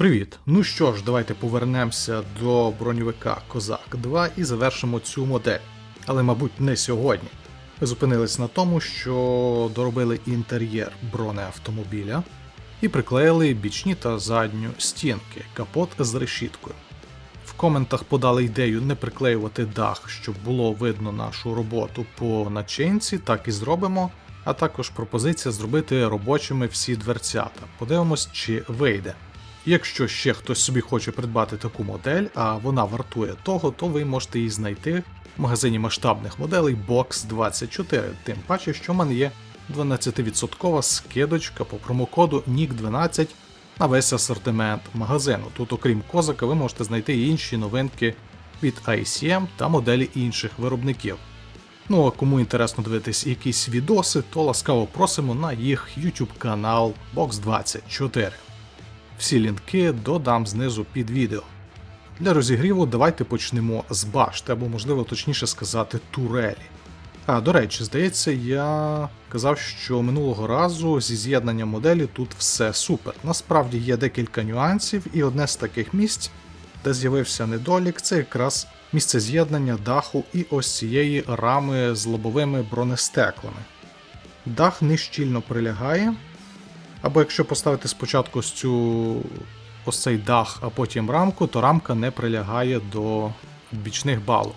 Привіт! Ну що ж, давайте повернемося до броньовика Козак 2 і завершимо цю модель. Але, мабуть, не сьогодні. Ми зупинились на тому, що доробили інтер'єр бронеавтомобіля і приклеїли бічні та задню стінки, капот з решіткою. В коментах подали ідею не приклеювати дах, щоб було видно нашу роботу по начинці, так і зробимо. А також пропозиція зробити робочими всі дверцята. Подивимось, чи вийде. Якщо ще хтось собі хоче придбати таку модель, а вона вартує того, то ви можете її знайти в магазині масштабних моделей Box 24. Тим паче, що в мене є 12% скидочка по промокоду NIC12 на весь асортимент магазину. Тут, окрім козака, ви можете знайти і інші новинки від ICM та моделі інших виробників. Ну а кому інтересно дивитись якісь відоси, то ласкаво просимо на їх YouTube канал Box 24. Всі лінки додам знизу під відео. Для розігріву давайте почнемо з башти, або, можливо, точніше сказати, турелі. А, до речі, здається, я казав, що минулого разу зі з'єднанням моделі тут все супер. Насправді є декілька нюансів, і одне з таких місць, де з'явився недолік, це якраз місце з'єднання даху і ось цієї рами з лобовими бронестеклами. Дах нещільно прилягає, або якщо поставити спочатку ось цю ось цей дах, а потім рамку, то рамка не прилягає до бічних балок.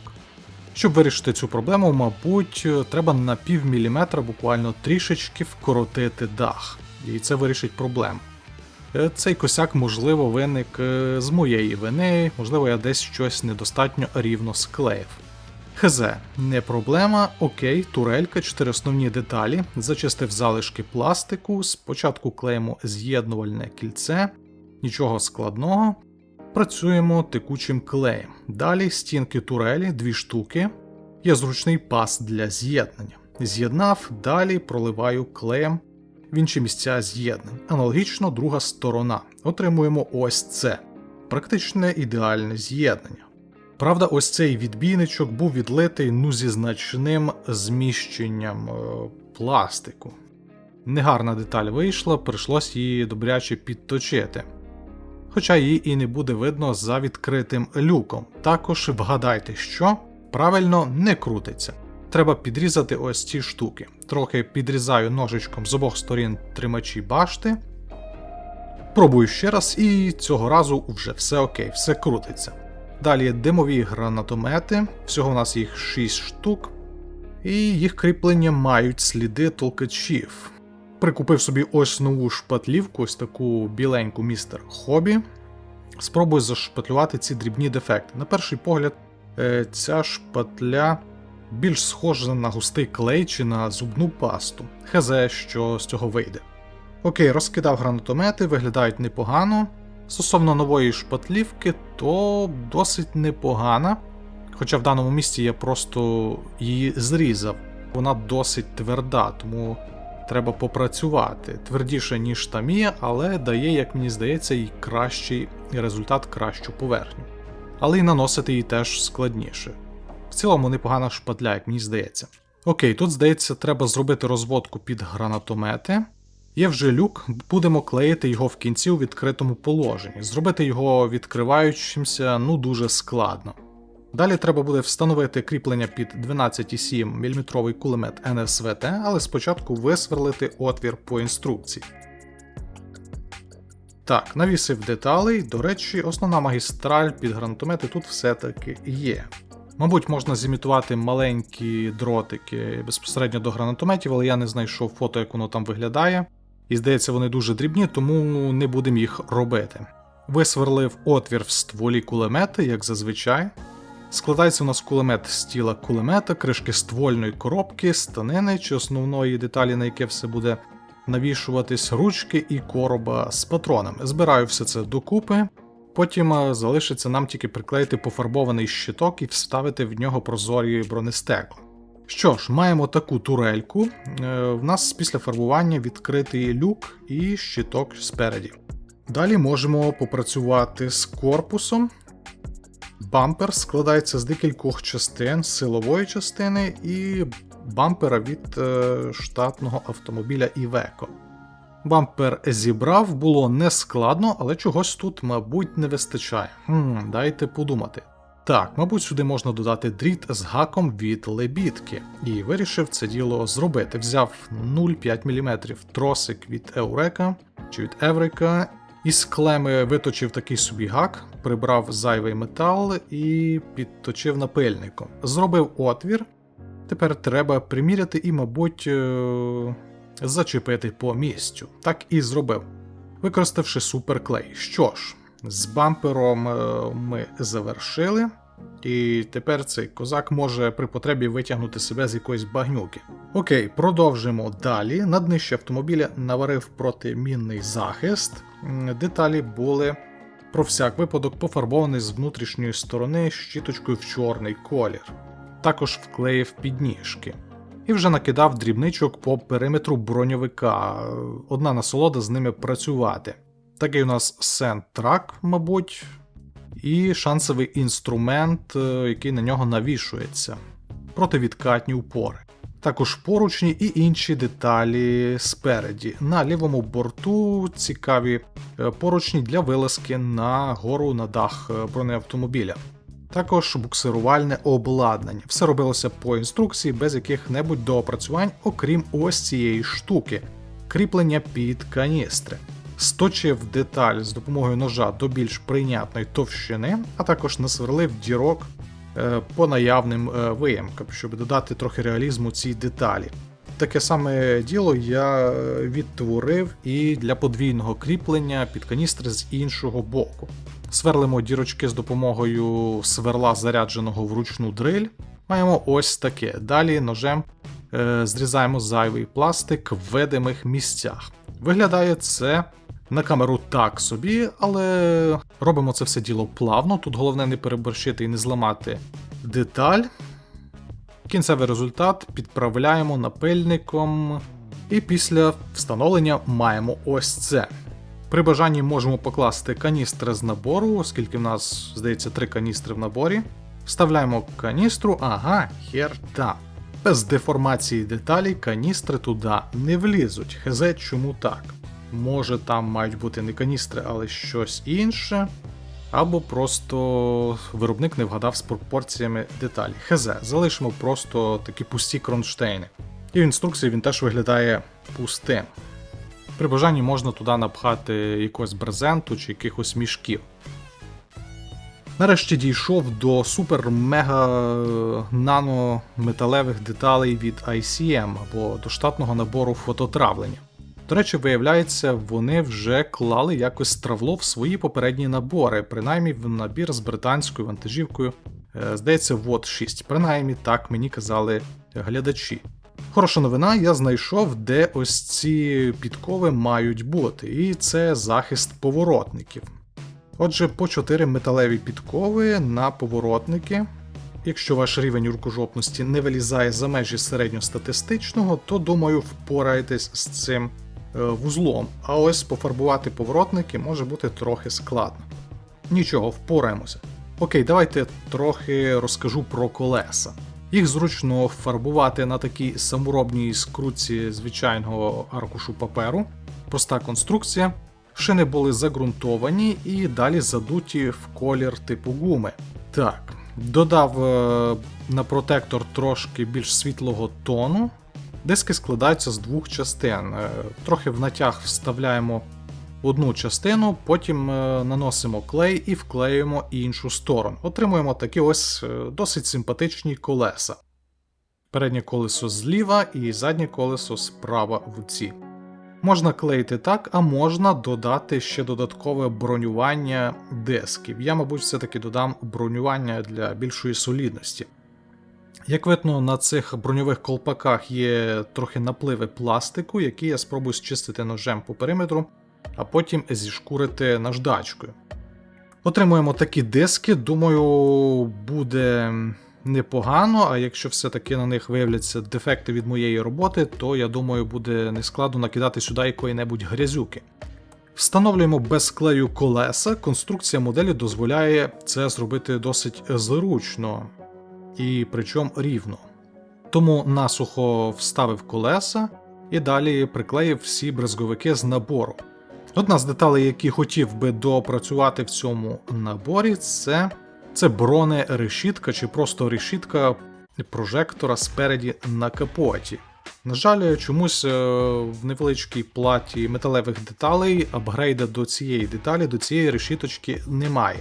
Щоб вирішити цю проблему, мабуть, треба на пів міліметра буквально трішечки вкоротити дах, і це вирішить проблему. Е, Цей косяк, можливо, виник е, з моєї вини, можливо, я десь щось недостатньо рівно склеїв. Хз, не проблема, окей, турелька, чотири основні деталі, зачистив залишки пластику, спочатку клеїмо з'єднувальне кільце, нічого складного. Працюємо текучим клеєм. Далі стінки турелі, дві штуки. Є зручний пас для з'єднання. З'єднав, далі проливаю клеєм в інші місця з'єднань. Аналогічно друга сторона. Отримуємо ось це. Практичне ідеальне з'єднання. Правда, ось цей відбійничок був відлитий ну зі значним зміщенням е, пластику. Негарна деталь вийшла, прийшлось її добряче підточити. Хоча її і не буде видно за відкритим люком. Також вгадайте, що правильно не крутиться. Треба підрізати ось ці штуки. Трохи підрізаю ножичком з обох сторін тримачі башти. Пробую ще раз, і цього разу вже все окей, все крутиться. Далі димові гранатомети, всього у нас їх 6 штук, і їх кріплення мають сліди толкачів. Прикупив собі ось нову шпатлівку, ось таку біленьку містер Хобі. Спробую зашпатлювати ці дрібні дефекти. На перший погляд, е, ця шпатля більш схожа на густий клей чи на зубну пасту. Хз, що з цього вийде. Окей, розкидав гранатомети, виглядають непогано. Стосовно нової шпатлівки, то досить непогана. Хоча в даному місці я просто її зрізав. Вона досить тверда, тому треба попрацювати. Твердіше, ніж Тамія, але дає, як мені здається, і кращий результат, кращу поверхню. Але й наносити її теж складніше. В цілому непогана шпатля, як мені здається. Окей, тут здається, треба зробити розводку під гранатомети. Є вже люк, будемо клеїти його в кінці у відкритому положенні. Зробити його відкриваючимся ну дуже складно. Далі треба буде встановити кріплення під 12,7 мм кулемет НСВТ, але спочатку висверлити отвір по інструкції. Так, навісив деталей. До речі, основна магістраль під гранатомети тут все-таки є. Мабуть, можна зімітувати маленькі дротики безпосередньо до гранатометів, але я не знайшов фото, як воно там виглядає. І здається, вони дуже дрібні, тому не будемо їх робити. Висверлив отвір в стволі кулемета, як зазвичай. Складається у нас кулемет з тіла кулемета, кришки ствольної коробки, станини чи основної деталі, на яке все буде навішуватись, ручки і короба з патронами. Збираю все це докупи. Потім е, залишиться нам тільки приклеїти пофарбований щиток і вставити в нього прозорі бронестекла. Що ж, маємо таку турельку. Е, В нас після фарбування відкритий люк і щиток спереді. Далі можемо попрацювати з корпусом. Бампер складається з декількох частин силової частини і бампера від е, штатного автомобіля Iveco. Бампер зібрав, було нескладно, але чогось тут, мабуть, не вистачає. Хм, дайте подумати. Так, мабуть, сюди можна додати дріт з гаком від лебідки. І вирішив це діло зробити. Взяв 0,5 мм тросик від Еурека чи від Еврика. Із клеми виточив такий собі гак, прибрав зайвий метал і підточив напильником. Зробив отвір. Тепер треба приміряти і, мабуть, е, зачепити по місцю. Так і зробив, використавши суперклей. Що ж, з бампером е, ми завершили, і тепер цей козак може при потребі витягнути себе з якоїсь багнюки. Окей, продовжимо далі. На днище автомобіля наварив протимінний захист. Деталі були про всяк випадок пофарбований з внутрішньої сторони щіточкою в чорний колір. Також вклеїв підніжки. І вже накидав дрібничок по периметру броньовика. Одна насолода з ними працювати. Такий у нас сентрак, мабуть, і шансовий інструмент, е, який на нього навішується. Противідкатні упори. Також поручні і інші деталі спереді. На лівому борту цікаві е, поручні для вилазки на гору на дах е, бронеавтомобіля. Також буксирувальне обладнання. Все робилося по інструкції без яких-небудь доопрацювань, окрім ось цієї штуки кріплення під каністри. Сточив деталь з допомогою ножа до більш прийнятної товщини, а також насверлив дірок е, по наявним е, виямкам, щоб додати трохи реалізму цій деталі. Таке саме діло я е, відтворив і для подвійного кріплення під каністри з іншого боку. Сверлимо дірочки з допомогою сверла, зарядженого вручну дриль. Маємо ось таке. Далі ножем е, зрізаємо зайвий пластик в видимих місцях. Виглядає це на камеру так собі, але робимо це все діло плавно. Тут головне не переборщити і не зламати деталь. Кінцевий результат підправляємо напильником, і після встановлення маємо ось це. При бажанні можемо покласти каністри з набору, оскільки в нас, здається, три каністри в наборі. Вставляємо каністру, ага, хер та. Без деформації деталей каністри туди не влізуть. Хезе чому так? Може там мають бути не каністри, але щось інше. Або просто виробник не вгадав з пропорціями деталі. Хезе, залишимо просто такі пусті кронштейни. І в інструкції він теж виглядає пустим. При бажанні можна туди напхати якогось брезенту чи якихось мішків. Нарешті дійшов до супер-мега нано металевих деталей від ICM або до штатного набору фототравлення. До речі, виявляється, вони вже клали якось травло в свої попередні набори, принаймні в набір з британською вантажівкою, е, здається, вот 6. Принаймні так мені казали глядачі. Хороша новина, я знайшов, де ось ці підкови мають бути, і це захист поворотників. Отже, по 4 металеві підкови на поворотники. Якщо ваш рівень рукожопності не вилізає за межі середньостатистичного, то думаю, впораєтесь з цим вузлом. А ось пофарбувати поворотники може бути трохи складно. Нічого, впораємося. Окей, давайте трохи розкажу про колеса. Їх зручно фарбувати на такій саморобній скрутці звичайного аркушу паперу. Проста конструкція. Шини були загрунтовані і далі задуті в колір типу гуми. Так, додав е, на протектор трошки більш світлого тону. Диски складаються з двох частин. Е, Трохи в натяг вставляємо одну частину, потім е, наносимо клей і вклеюємо іншу сторону. Отримуємо такі ось е, досить симпатичні колеса. Переднє колесо зліва і заднє колесо справа в ці. Можна клеїти так, а можна додати ще додаткове бронювання дисків. Я, мабуть, все-таки додам бронювання для більшої солідності. Як видно, на цих броньових колпаках є трохи напливи пластику, які я спробую зчистити ножем по периметру, а потім зішкурити наждачкою. Отримуємо такі диски, думаю, буде непогано, а якщо все-таки на них виявляться дефекти від моєї роботи, то я думаю, буде нескладно накидати сюди якої-небудь грязюки. Встановлюємо без клею колеса. Конструкція моделі дозволяє це зробити досить зручно і причому рівно. Тому насухо вставив колеса, і далі приклеїв всі брезговики з набору. Одна з деталей, які хотів би допрацювати в цьому наборі, це, це бронерешітка чи просто решітка прожектора спереді на капоті. На жаль, чомусь е, в невеличкій платі металевих деталей апгрейда до цієї деталі, до цієї решіточки немає.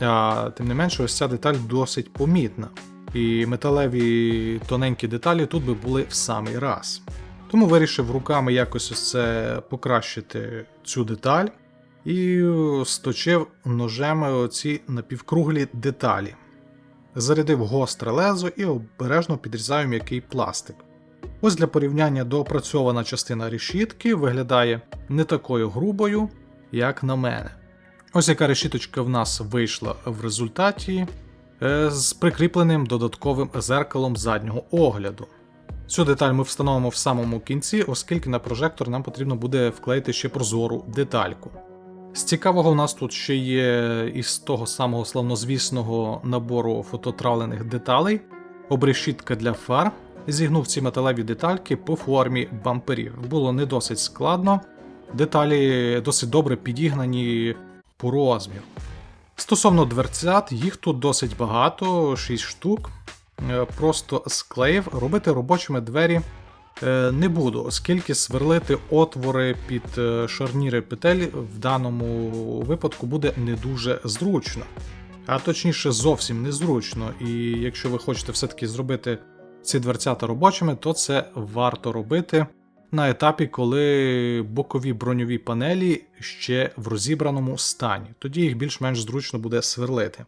А, тим не менше, ось ця деталь досить помітна. І металеві тоненькі деталі тут би були в самий раз. Тому вирішив руками якось ось це покращити цю деталь і сточив ножем оці напівкруглі деталі. Зарядив гостре лезо і обережно підрізаю м'який пластик. Ось для порівняння доопрацьована частина решітки виглядає не такою грубою, як на мене. Ось яка решіточка в нас вийшла в результаті з прикріпленим додатковим зеркалом заднього огляду. Цю деталь ми встановимо в самому кінці, оскільки на прожектор нам потрібно буде вклеїти ще прозору детальку. З цікавого у нас тут ще є із того самого славнозвісного набору фототравлених деталей, обрешітка для фар, зігнув ці металеві детальки по формі бамперів. Було не досить складно, деталі досить добре підігнані по розміру. Стосовно дверцят, їх тут досить багато, 6 штук. Е, Просто склеїв, робити робочими двері е, не буду, оскільки сверлити отвори під е, шарніри петель в даному випадку буде не дуже зручно. А точніше, зовсім незручно. І якщо ви хочете все-таки зробити ці дверцята робочими, то це варто робити на етапі, коли бокові броньові панелі ще в розібраному стані. Тоді їх більш-менш зручно буде сверлити.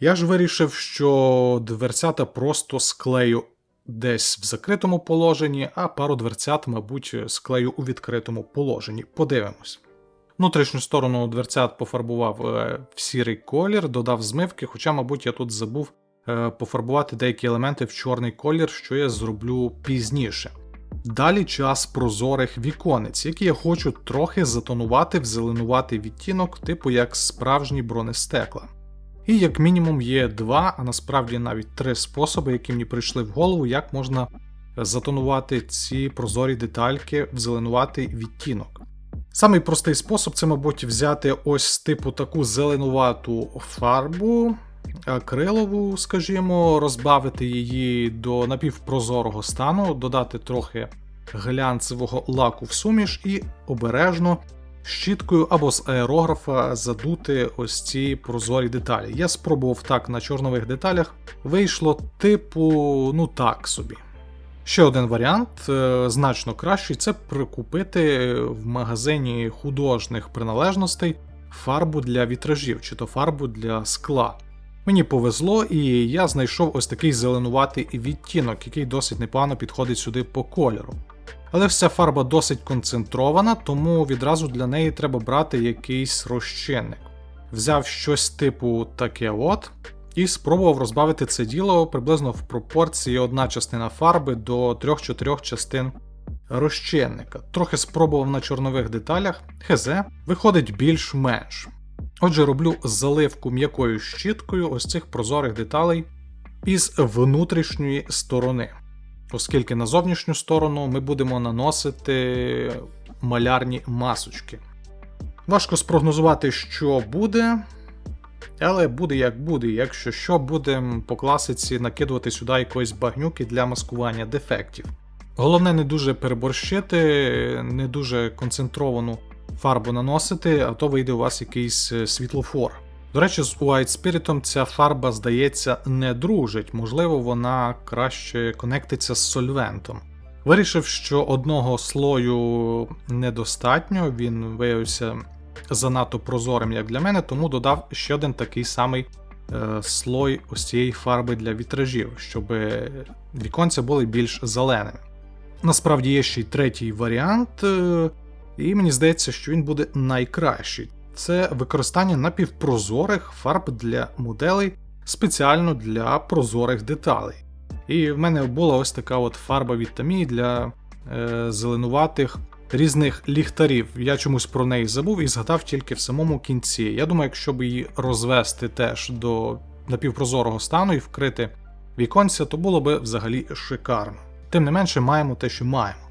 Я ж вирішив, що дверцята просто склею десь в закритому положенні, а пару дверцят, мабуть, склею у відкритому положенні. Подивимось. Внутрішню сторону дверцят пофарбував е, в сірий колір, додав змивки, хоча, мабуть, я тут забув е, пофарбувати деякі елементи в чорний колір, що я зроблю пізніше. Далі час прозорих віконець, які я хочу трохи затонувати в зеленуватий відтінок, типу як справжні бронестекла. І як мінімум є два, а насправді навіть три способи, які мені прийшли в голову, як можна затонувати ці прозорі детальки в зеленуватий відтінок. Самий простий спосіб це, мабуть, взяти ось типу таку зеленувату фарбу, акрилову, скажімо, розбавити її до напівпрозорого стану, додати трохи глянцевого лаку в суміш і обережно щіткою або з аерографа задути ось ці прозорі деталі. Я спробував так на чорнових деталях, вийшло типу, ну так собі. Ще один варіант, е, значно кращий, це прикупити в магазині художніх приналежностей фарбу для вітражів, чи то фарбу для скла. Мені повезло, і я знайшов ось такий зеленуватий відтінок, який досить непогано підходить сюди по кольору. Але вся фарба досить концентрована, тому відразу для неї треба брати якийсь розчинник. Взяв щось типу таке от, і спробував розбавити це діло приблизно в пропорції одна частина фарби до 3-4 частин розчинника. Трохи спробував на чорнових деталях, хезе, виходить більш-менш. Отже, роблю заливку м'якою щіткою ось цих прозорих деталей із внутрішньої сторони. Оскільки на зовнішню сторону ми будемо наносити малярні масочки. Важко спрогнозувати, що буде, але буде як буде. Якщо що, будемо по класиці накидувати сюди якоїсь багнюки для маскування дефектів. Головне не дуже переборщити, не дуже концентровану фарбу наносити, а то вийде у вас якийсь е, світлофор. До речі, з White Spirit ця фарба, здається, не дружить, можливо, вона краще конектиться з сольвентом. Вирішив, що одного слою недостатньо, він виявився занадто прозорим, як для мене, тому додав ще один такий самий е, слой ось цієї фарби для вітражів, щоб віконця були більш зеленими. Насправді є ще й третій варіант, е, і мені здається, що він буде найкращий. Це використання напівпрозорих фарб для моделей спеціально для прозорих деталей. І в мене була ось така от фарба від Tamiya для е, зеленуватих різних ліхтарів. Я чомусь про неї забув і згадав тільки в самому кінці. Я думаю, якщо б її розвести теж до напівпрозорого стану і вкрити віконця, то було б взагалі шикарно. Тим не менше, маємо те, що маємо.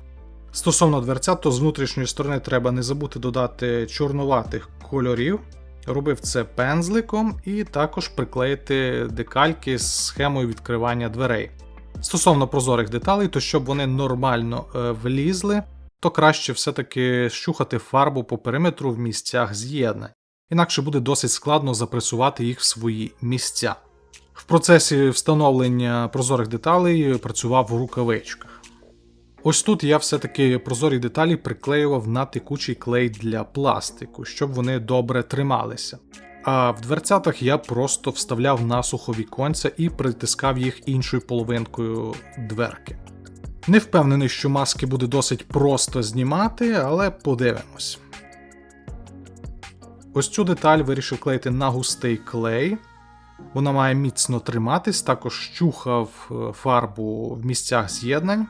Стосовно дверця, то з внутрішньої сторони треба не забути додати чорнуватих кольорів. Робив це пензликом і також приклеїти декальки з схемою відкривання дверей. Стосовно прозорих деталей, то щоб вони нормально е, влізли, то краще все-таки щухати фарбу по периметру в місцях з'єднань. Інакше буде досить складно запресувати їх в свої місця. В процесі встановлення прозорих деталей працював в рукавичках. Ось тут я все-таки прозорі деталі приклеював на текучий клей для пластику, щоб вони добре трималися. А в дверцятах я просто вставляв насухо віконця і притискав їх іншою половинкою дверки. Не впевнений, що маски буде досить просто знімати, але подивимось. Ось цю деталь вирішив клеїти на густий клей. Вона має міцно триматись, також щухав е, фарбу в місцях з'єднань.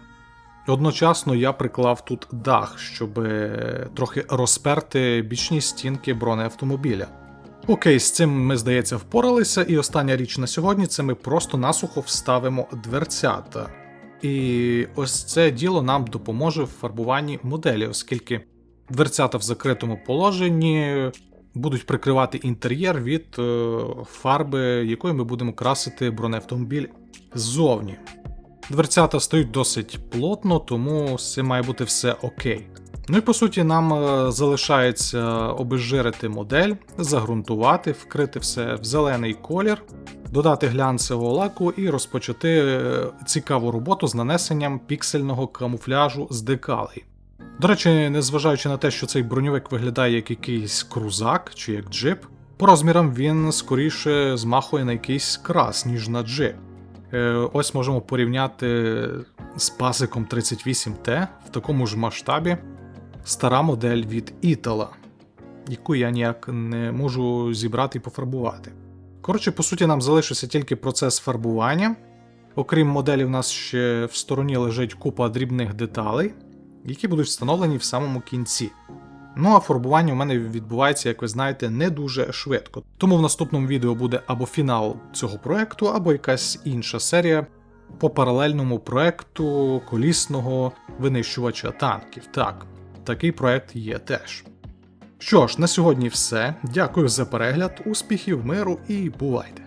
Одночасно я приклав тут дах, щоб е, трохи розперти бічні стінки бронеавтомобіля. Окей, з цим ми, здається, впоралися, і остання річ на сьогодні це ми просто насухо вставимо дверцята. І ось це діло нам допоможе в фарбуванні моделі, оскільки дверцята в закритому положенні будуть прикривати інтер'єр від е, фарби, якою ми будемо красити бронеавтомобіль ззовні. Дверцята стають досить плотно, тому з цим має бути все окей. Ну і по суті, нам е, залишається обезжирити модель, загрунтувати, вкрити все в зелений колір, додати глянцевого лаку і розпочати е, цікаву роботу з нанесенням піксельного камуфляжу з декалей. До речі, незважаючи на те, що цей броньовик виглядає як якийсь крузак чи як джип, по розмірам він скоріше змахує на якийсь крас, ніж на джип. Е, Ось можемо порівняти з пасиком 38T в такому ж масштабі стара модель від Італа, яку я ніяк не можу зібрати і пофарбувати. Коротше, по суті, нам залишився тільки процес фарбування. Окрім моделі, в нас ще в стороні лежить купа дрібних деталей, які будуть встановлені в самому кінці. Ну а фарбування у мене відбувається, як ви знаєте, не дуже швидко. Тому в наступному відео буде або фінал цього проекту, або якась інша серія по паралельному проекту колісного винищувача танків. Так, такий проект є теж. Що ж, на сьогодні все. Дякую за перегляд, успіхів, миру і бувайте!